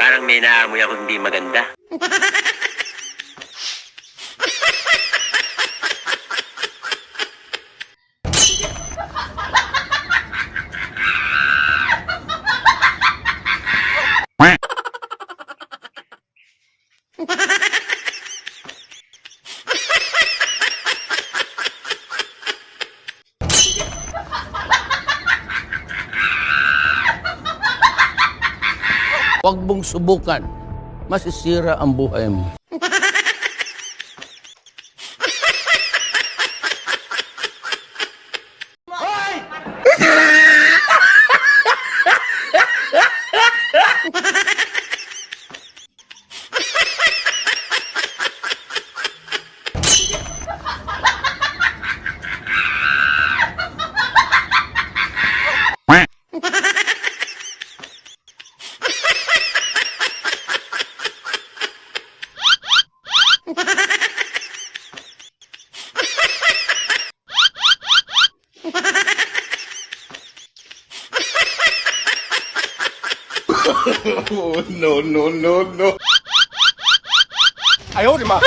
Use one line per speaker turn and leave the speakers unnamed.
Parang may naamoy ako hindi maganda. Ha ha ha!
Huwag mong subukan. Masisira ang buhay mo.
No, no, no, no.
哎呦我的妈！